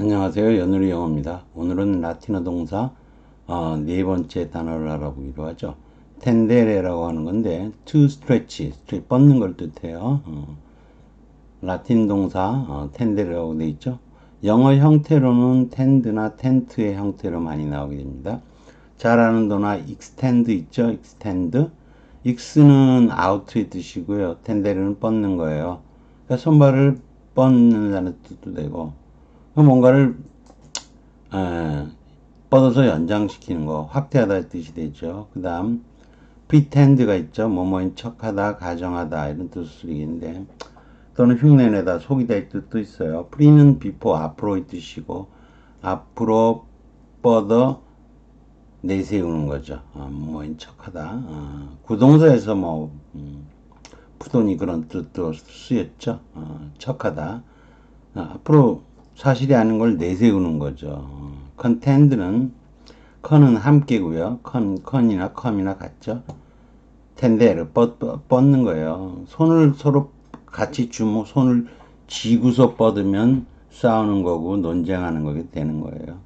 안녕하세요. 연우리 영어입니다. 오늘은 라틴어 동사 어, 네 번째 단어를 알아보기로 하죠. 텐데레라고 하는 건데 to stretch, stretch 뻗는 걸 뜻해요. 어, 라틴 동사 어, 텐데레라고 돼 있죠. 영어 형태로는 텐드나 텐트의 형태로 많이 나오게 됩니다. 잘 아는 도나 extend 있죠. extend. 익스는 out의 뜻이고요. 텐데레는 뻗는 거예요. 그러니까 손발을 뻗는다는 뜻도 되고 뭔가를 에, 뻗어서 연장시키는 거 확대하다 뜻이 되죠. 그 다음 pretend가 있죠. 뭐뭐인 척하다, 가정하다 이런 뜻을 쓰이는데 또는 흉내내다, 속이다 이 뜻도 있어요. pre는 before, 앞으로의 뜻이고 앞으로 뻗어 내세우는 거죠. 아, 뭐뭐인 척하다. 아, 구동사에서 뭐 음, 푸돈이 그런 뜻도 쓰였죠. 어, 척하다. 아, 앞으로 사실이 아닌 걸 내세우는 거죠. 컨텐드는 컨은 함께고요. 컨, 컨이나 컴이나 같죠. 텐데를 뻗, 뻗는 거예요. 손을 서로 같이 주고 손을 쥐고서 뻗으면 싸우는 거고 논쟁하는 거게 되는 거예요.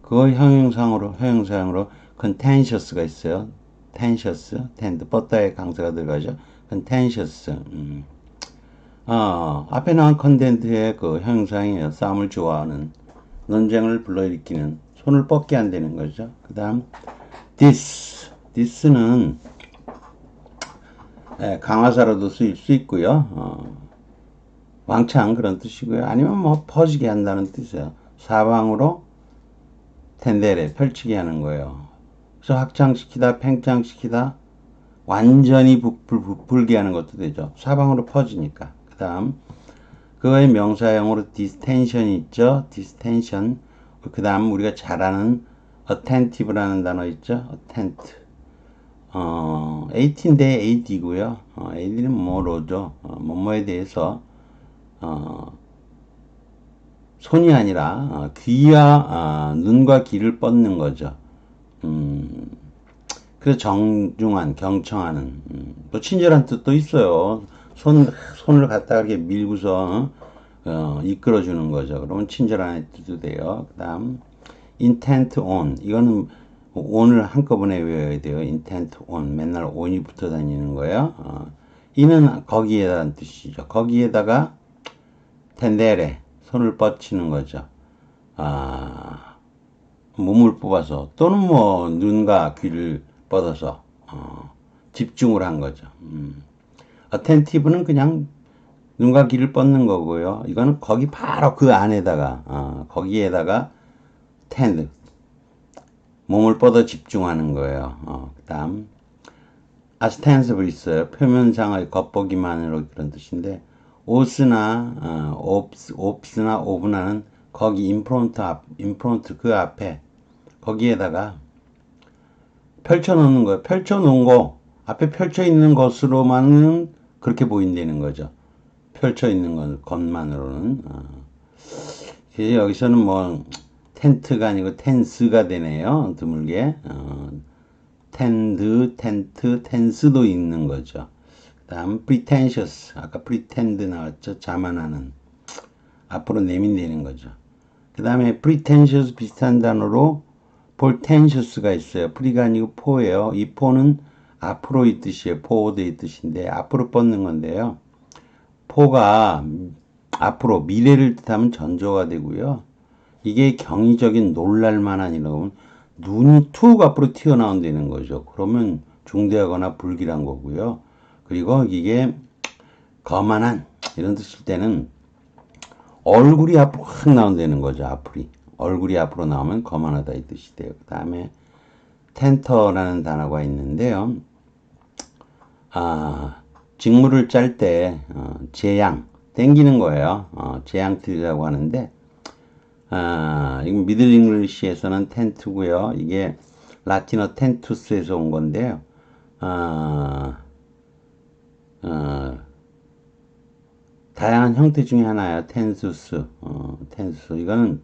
그거 형용상으로 형용사형으로 contentious가 있어요. tensious, tend 뻗다에 강세가 들어가죠. contentious. 음. 어, 앞에 나온 컨텐트의 그 형용사형이에요. 싸움을 좋아하는, 논쟁을 불러일으키는, 손을 뻗게 한다는 거죠. 그 다음, this. this는 예, 강화사로도 쓰일 수 있고요. 어, 왕창 그런 뜻이고요. 아니면 뭐 퍼지게 한다는 뜻이에요. 사방으로 텐데레 펼치게 하는 거예요. 그래서 확장시키다, 팽창시키다, 완전히 부풀, 부풀게 하는 것도 되죠. 사방으로 퍼지니까. 그 다음, 그거의 명사형으로 디스텐션 있죠. 디스텐션. 그 다음, 우리가 잘 아는 attentive라는 단어 있죠. attent. 어, 18대 AD고요. 어, AD는 뭐로죠? 어, 뭐뭐에 대해서, 어, 손이 아니라, 어, 귀와, 어, 눈과 귀를 뻗는 거죠. 음, 그래서 정중한, 경청하는, 음, 또 친절한 뜻도 있어요. 손, 손을 갖다가 이렇게 밀고서, 어, 이끌어주는 거죠. 그러면 친절한 뜻도 돼요. 그 다음, intent on. 이거는 on을 한꺼번에 외워야 돼요. intent on. 맨날 on이 붙어 다니는 거예요. 어, 이는 거기에다는 뜻이죠. 거기에다가 텐데레. 손을 뻗치는 거죠. 아, 몸을 뽑아서 또는 뭐 눈과 귀를 뻗어서 어, 집중을 한 거죠. 음. 어텐티브는 그냥 눈과 귀를 뻗는 거고요. 이거는 거기 바로 그 안에다가 어, 거기에다가 텐드 몸을 뻗어 집중하는 거예요. 어, 그다음 아스텐스블 있어요. 표면상의 겉보기만으로 그런 뜻인데 오스나 어, 옵스, 옵스나 오브나는 거기 인프론트 앞, 인프론트 그 앞에 거기에다가 펼쳐놓는 거예요. 펼쳐놓은 거 앞에 펼쳐 있는 것으로만은 그렇게 보인다는 거죠. 펼쳐 있는 것, 것만으로는. 어. 여기서는 뭐 텐트가 아니고 텐스가 되네요. 드물게. 어. 텐드, 텐트, 텐스도 있는 거죠. 다음 pretentious 아까 pretend 나왔죠 자만하는 앞으로 내민되는 거죠 그 다음에 pretentious 비슷한 단어로 portentous가 있어요 프리가 아니고 포예요 이 포는 앞으로 이 뜻이에요 forward의 뜻인데 앞으로 뻗는 건데요 포가 앞으로 미래를 뜻하면 전조가 되고요 이게 경이적인 놀랄만한 이라고 눈이 툭 앞으로 튀어나온다는 거죠 그러면 중대하거나 불길한 거고요 그리고 이게 거만한 이런 뜻일 때는 얼굴이 앞으로 확 나온다는 거죠. 앞으로 얼굴이 앞으로 나오면 거만하다 이 뜻이 돼요. 그 다음에 텐터라는 단어가 있는데요. 아, 직물을 짤때 어, 재양 땡기는 거예요. 어, 재양틀이라고 하는데 아, 이건 미들 잉글리시에서는 텐트고요. 이게 라틴어 텐투스에서 온 건데요. 아, 어, 다양한 형태 중에 하나예요. 텐수스, 어, 텐수스. 이거는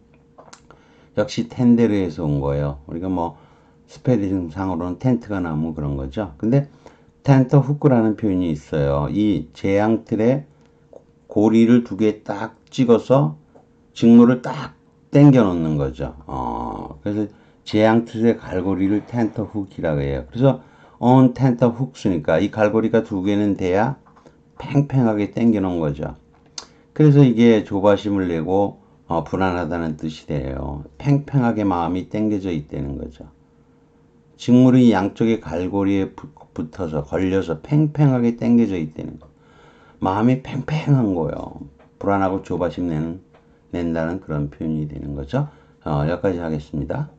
역시 텐데르에서 온 거예요. 우리가 뭐 스페리즘 상으로는 텐트가 나오면 그런 거죠. 근데 텐트 후크라는 표현이 있어요. 이 제양틀에 고리를 두 개 딱 찍어서 직물을 딱 당겨 놓는 거죠. 어, 그래서 재앙틀의 갈고리를 텐터 훅이라고 해요. 그래서 on 텐터 훅 쓰니까 이 갈고리가 두 개는 돼야 팽팽하게 당겨 놓은 거죠. 그래서 이게 조바심을 내고 어, 불안하다는 뜻이 돼요. 팽팽하게 마음이 당겨져 있다는 거죠. 직물이 양쪽의 갈고리에 붙- 붙어서 걸려서 팽팽하게 당겨져 있다는 거. 마음이 팽팽한 거예요. 불안하고 조바심 내는, 낸다는 그런 표현이 되는 거죠. 어, 여기까지 하겠습니다.